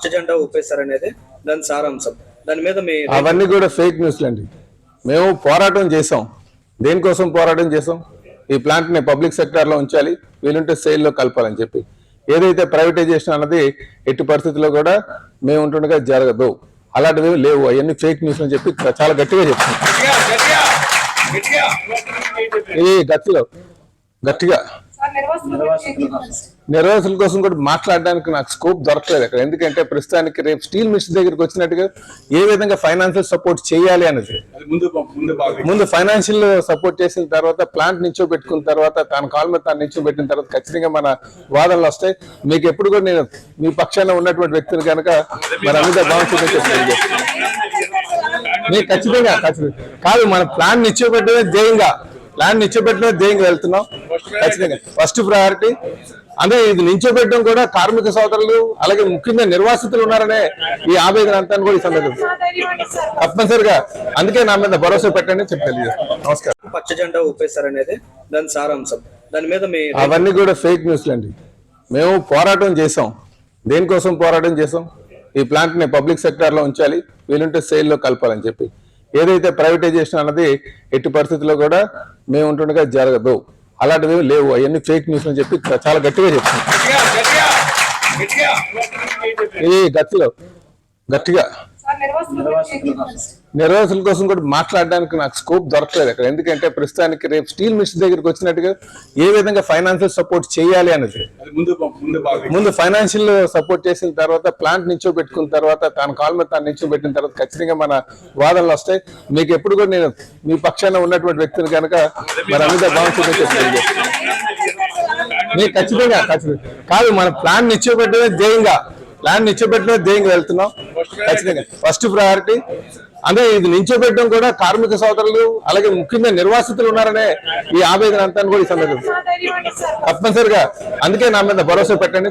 పచ్చ జెండా ఊపేశారు అనేది దాని సారాంశం. దాని మీద మీ అవన్నీ కూడా ఫేక్ న్యూస్లు అండి. మేము పోరాటం చేసాం దేనికోసం పోరాటం చేసాం ఈ ప్లాంట్ని పబ్లిక్ సెక్టార్లో ఉంచాలి వీలుంటే సేల్లో కలపాలని చెప్పి. ఏదైతే ప్రైవేటైజేషన్ అన్నది ఎట్టి పరిస్థితుల్లో కూడా మేము ఉంటుండగా జరగదు. అలాంటివి లేవు. అవన్నీ ఫేక్ న్యూస్ అని చెప్పి చాలా గట్టిగా చెప్తున్నాం. ఇది గట్టిలో గట్టిగా. నిర్వాసుల కోసం కూడా మాట్లాడడానికి నాకు స్కోప్ దొరకలేదు అక్కడ. ఎందుకంటే ప్రస్తుతానికి రేపు స్టీల్ మిషన్ దగ్గరికి వచ్చినట్టుగా ఏ విధంగా ఫైనాన్షియల్ సపోర్ట్ చేయాలి అనేది ముందు ముందు భాగం. ముందు ఫైనాన్షియల్ సపోర్ట్ చేసిన తర్వాత ప్లాంట్ నించో పెట్టుకున్న తర్వాత తన కాల్ మీద తాను నించో పెట్టిన తర్వాత ఖచ్చితంగా మన వాదనలు వస్తాయి. మీకు ఎప్పుడు కూడా నేను మీ పక్షాన ఉన్నటువంటి వ్యక్తులు కనుక మరి చెప్పి తెలియజేస్తున్నాను. మీకు ఖచ్చితంగా ఖచ్చితంగా. కాదు మన ప్లాన్ నిశ్చయపెట్టడమే ధ్యేయంగా ప్లాన్ నిశ్చయపెట్టడమే ధ్యేయంగా వెళ్తున్నాం? ఖచ్చితంగా. ఫస్ట్ ప్రయారిటీ అదే ఇది నించోబెట్టడం కూడా కార్మిక సోదరులు అలాగే ముఖ్యంగా నిర్వాసితులు ఉన్నారనే ఈ ఆవేదన అంతా కూడా ఈ సందర్భంగా తప్పనిసరిగా. అందుకే నా మీద భరోసా పెట్టండి చెప్పి తెలియజేస్తాను నమస్కారం. పచ్చ జెండా ఊపేశారు అనేది దాని సారాంశం. దాని మీద మీ అవన్నీ కూడా ఫేక్ న్యూస్లు అండి మేము పోరాటం చేసాం దేనికోసం పోరాటం చేసాం ఈ ప్లాంట్ని పబ్లిక్ సెక్టార్లో ఉంచాలి. వీలుంటే సేల్లో కలపాలని చెప్పి. ఏదైతే ప్రైవేటైజేషన్ అన్నది ఎట్టి పరిస్థితుల్లో కూడా మేము ఉంటుండగా జరగదు. అలాంటివి లేవు. అవన్నీ ఫేక్ న్యూస్ అని చెప్పి చాలా గట్టిగా చెప్తున్నాం ఇది గట్టిలో గట్టిగా. నిర్వాసుల కోసం. కూడా మాట్లాడడానికి నాకు స్కోప్ దొరకలేదు అక్కడ. ఎందుకంటే ప్రస్తుతానికి రేపు స్టీల్ మిషన్ దగ్గరికి వచ్చినట్టుగా ఏ విధంగా ఫైనాన్షియల్ సపోర్ట్ చేయాలి అనేది. అది ముందు ముందు భాగం. ముందు ఫైనాన్షియల్ సపోర్ట్ చేసిన తర్వాత ప్లాంట్ నించో పెట్టుకున్న తర్వాత తన కాల్ మీద తాను నించో పెట్టిన తర్వాత ఖచ్చితంగా మన వాదనలు వస్తాయి. మీకు ఎప్పుడు కూడా నేను మీ పక్షాన ఉన్నటువంటి వ్యక్తులు కనుక మరి అమిత. మీకు ఖచ్చితంగా ఖచ్చితంగా. కాదు మన ప్లాన్ నిశ్చయపెట్టడమే ధ్యేయంగా. ప్లాన్ నిచ్చోబెట్టిన దేనికి వెళ్తున్నాం ఖచ్చితంగా. ఫస్ట్ ప్రయారిటీ అదే ఇది నిల్చోబెట్టడం కూడా కార్మిక సోదరులు అలాగే ముఖ్యంగా నిర్వాసితులు ఉన్నారనే ఈ ఆవేదన అంతా కూడా ఈ సందర్భంగా తప్పనిసరిగా. అందుకే నా మీద భరోసా పెట్టండి.